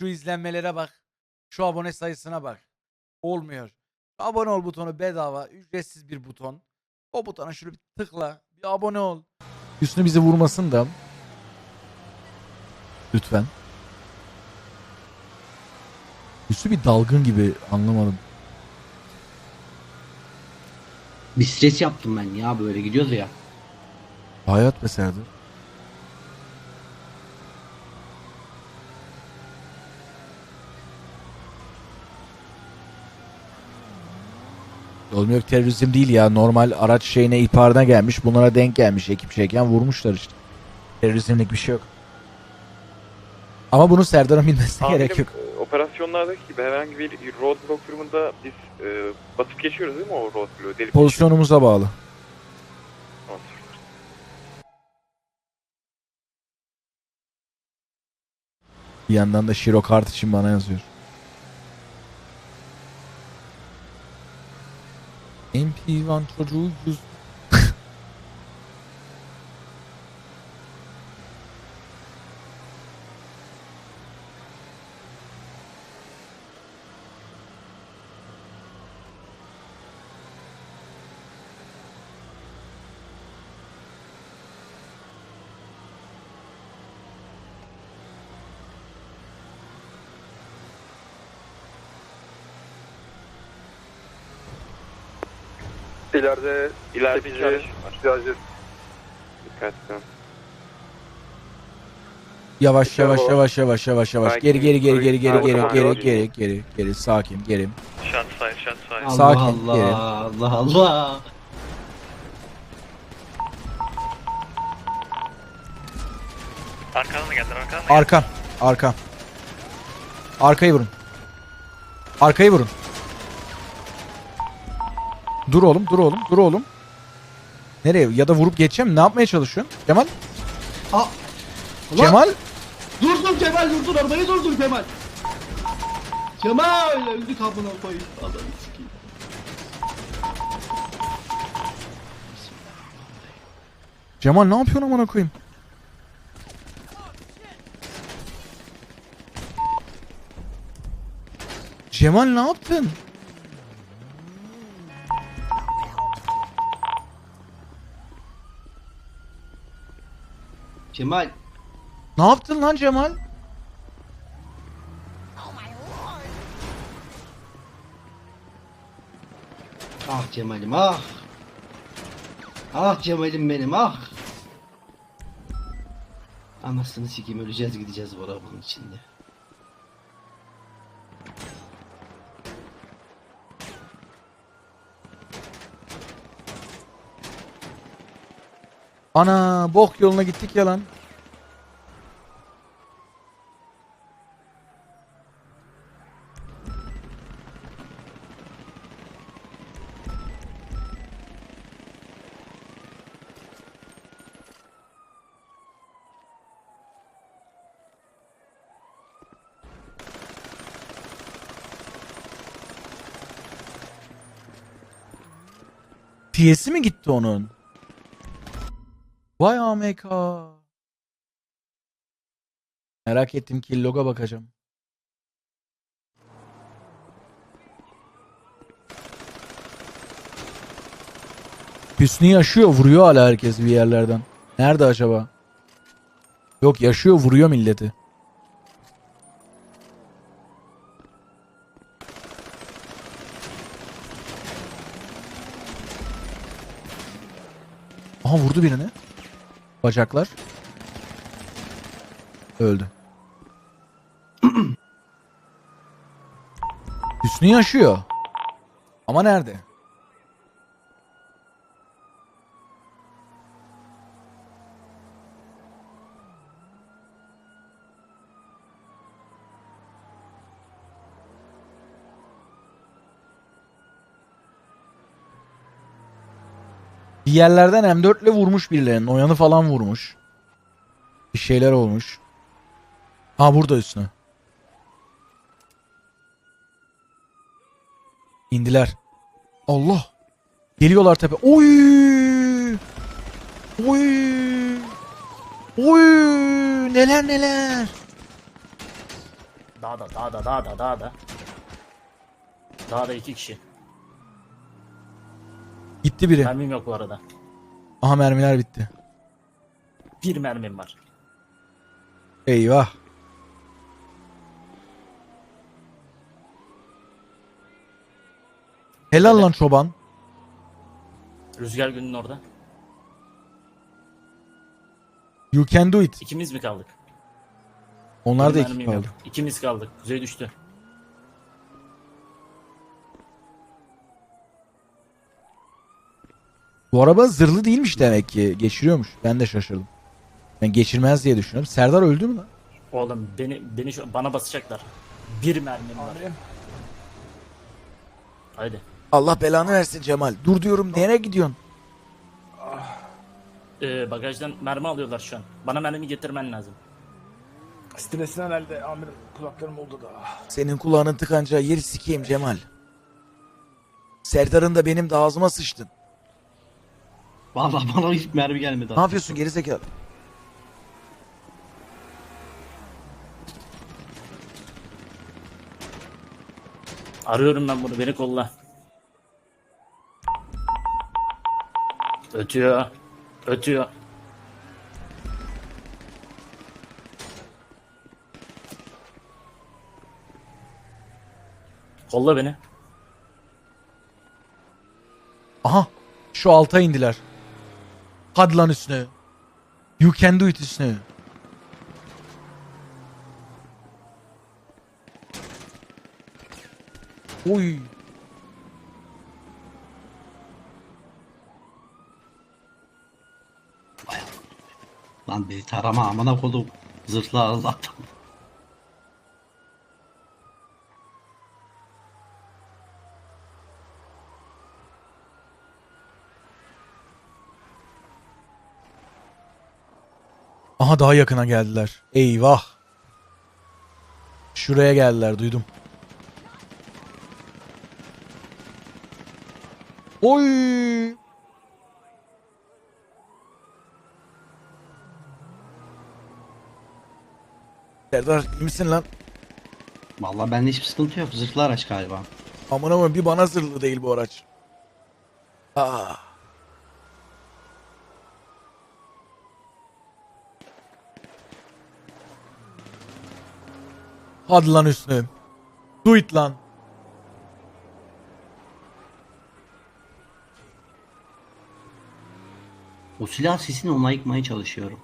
Şu izlenmelere bak. Şu abone sayısına bak. Olmuyor. Abone ol butonu bedava. Ücretsiz bir buton. O butona şöyle bir tıkla. Bir abone ol. Üstüne bizi vurmasın da. Lütfen. Üstü bir dalgın gibi anlamadım. Bir stres yaptım ben ya böyle gidiyoruz ya. Hayat be Serdar. Oğlum yok terörizm değil ya. Normal araç şeyine ihbarına gelmiş. Bunlara denk gelmiş. Ekip şeyken vurmuşlar işte. Terörizmlik bir şey yok. Ama bunu Serdar'ın bilmesine gerek Amirim, yok. e, operasyonlardaki gibi herhangi bir roadblock durumunda biz e, basıp geçiyoruz değil mi o roadblock'u? Delip Pozisyonumuza bağlı. geçiyoruz. Bir yandan da Şiro kart için bana yazıyor. MP1 çocuğu yüz... İleride İleride bir araç var. Şiracı Dikkat edin. Yavaş yavaş yavaş yavaş yavaş yavaş. Geri geri geri geri geri geri sakin, geri geri geri geri sakin geri. Shot fire, shot fire. Allah Sakin, Allah gelin. Allah Allah. Arkadan da geldiler, arkadan da geldiler. Arka arka. Arkayı vurun. Arkayı vurun. Dur oğlum dur oğlum dur oğlum. Nereye? Ya da vurup geçeceğim. Ne yapmaya çalışıyorsun? Kemal? Aa, Ulan, Kemal? Durdur Kemal durdur arabayı durdur Kemal. Kemal öldü kapına koyayım. Adamı sikeyim. Cemal ne yapıyorsun amına koyayım? Cemal ne yaptın? Kemal. Ne yaptın lan Cemal? Ah Cemal'im ah. Ah Cemal'im benim ah. Anasını sikeyim öleceğiz gideceğiz bu arabanın içinde. Ana bok yoluna gittik ya lan. Piyesi mi gitti onun? Vay AMK. Merak ettim ki loga bakacağım. Hüsnü yaşıyor vuruyor hala herkes bir yerlerden. Nerede acaba? Yok yaşıyor vuruyor milleti. Aha vurdu birini. Bacaklar. Öldü. Hüsnü yaşıyor. Ama nerede? Bir yerlerden M4 ile vurmuş birilerinin. Oyanı falan vurmuş. Bir şeyler olmuş. Ha burada üstüne. İndiler. Allah. Geliyorlar tepe. Oy! Oy! Oy! Neler neler. Dağda, dağda, dağda, dağda. Dağda iki kişi. Gitti biri. Mermim yok bu arada. Aha mermiler bitti. Bir mermim var. Eyvah. Helal lan çoban. Rüzgar günün orada. You can do it. İkimiz mi kaldık? Onlar da Bir iki mermim yok. kaldı. İkimiz kaldık. Kuzey düştü. Bu araba zırhlı değilmiş demek ki. Geçiriyormuş. Ben de şaşırdım. Ben geçirmez diye düşünüyorum. Serdar öldü mü lan? Oğlum beni beni şu bana basacaklar. Bir mermim var. Haydi. Allah belanı versin Cemal. Dur diyorum nereye gidiyorsun? Ee, bagajdan mermi alıyorlar şu an. Bana mermi getirmen lazım. Stresin herhalde amirim kulaklarım oldu da. Senin kulağının tıkanacağı yeri sikeyim Cemal. Serdar'ın da benim de ağzıma sıçtın. Vallahi bana hiç mermi gelmedi. Ne yapıyorsun gerizekalı? Arıyorum ben bunu. Beni kolla. Ötüyor. Ötüyor. Kolla beni. Aha. Şu alta indiler. Hadi lan üstüne. You can do it üstüne. Oy. Lan beni tarama amına kodum. Zırhlı Allah'tan. Aha daha yakına geldiler. Eyvah. Şuraya geldiler duydum. Oy. Serdar misin lan? Vallahi bende hiçbir sıkıntı yok. Zırhlı araç galiba. Aman aman bir bana zırhlı değil bu araç. Aa. Hadi lan üstüne. Do it lan. O silah sesini ona çalışıyorum.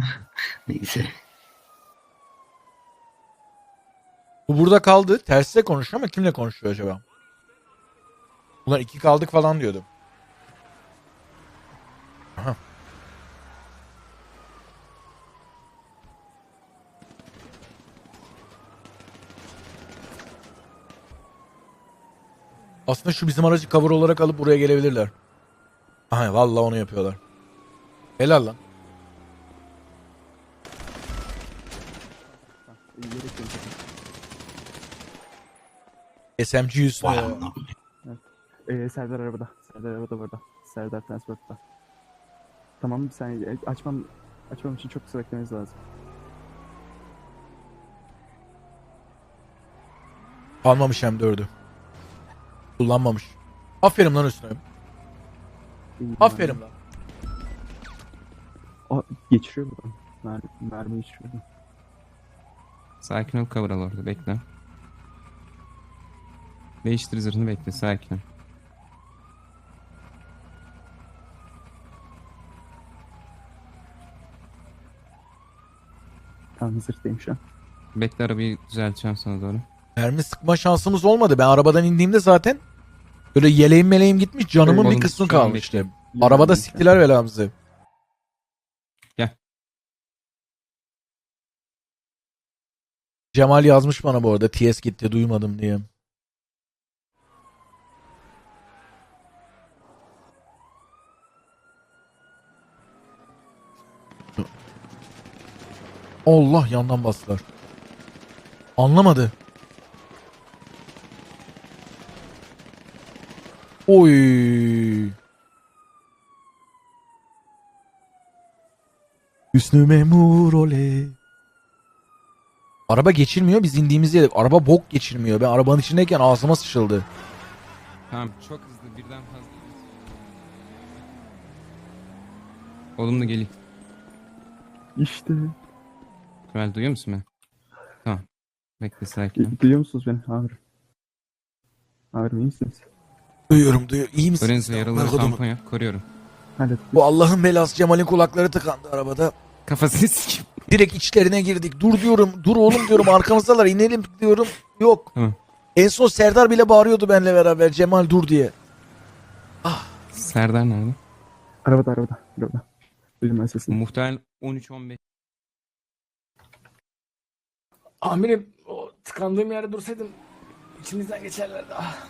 Neyse. Bu burada kaldı. Tersine konuşuyor ama kimle konuşuyor acaba? Ulan iki kaldık falan diyordu. Aha. Aslında şu bizim aracı cover olarak alıp buraya gelebilirler. Aha vallahi onu yapıyorlar. Helal lan. SMG üstüne. Vay ya. amına koyayım. Ee, Serdar arabada. Serdar arabada burada. Serdar transportta. Tamam bir saniye. Açmam, açmam için çok kısa beklemeniz lazım. Almamış hem dördü. Kullanmamış. Aferin lan üstüne. İyi, Aferin lan. Aa, geçiriyor buradan. Mer mermi geçiriyor. Sakin ol cover al orada bekle. Değiştir zırhını bekle sakin ol. Tamam zırhtayım şu an. Bekle arabayı düzelteceğim sana doğru. Mermi sıkma şansımız olmadı. Ben arabadan indiğimde zaten böyle yeleğim meleğim gitmiş canımın Oğlum, bir kısmı kalmıştı. bekle. Arabada siktiler belamızı. Cemal yazmış bana bu arada TS gitti duymadım diye. Allah yandan bastılar. Anlamadı. Oy. Hüsnü memur oley. Araba geçirmiyor biz indiğimiz yere. Araba bok geçirmiyor. Ben arabanın içindeyken ağzıma sıçıldı. Tamam çok hızlı birden fazla. Olumlu geleyim. İşte. Kral duyuyor musun beni? Tamam. Bekle sakin ol. Du- Duyuyor musunuz beni amirim? Amirim iyi misiniz? Duyuyorum duyuyorum. İyi misiniz? Lorenzo tampon yap. Koruyorum. Hallettim. Bu Allah'ın belası Cemal'in kulakları tıkandı arabada. Kafasını sikeyim. Direkt içlerine girdik. Dur diyorum. Dur oğlum diyorum. Arkamızdalar inelim diyorum. Yok. Tamam. En son Serdar bile bağırıyordu benimle beraber. Cemal dur diye. Serdar nerede? Arabada arabada. Arabada. Duydum ben sesini. Muhtemelen 13-15. Amirim o tıkandığım yerde dursaydım içimizden geçerlerdi. Ah.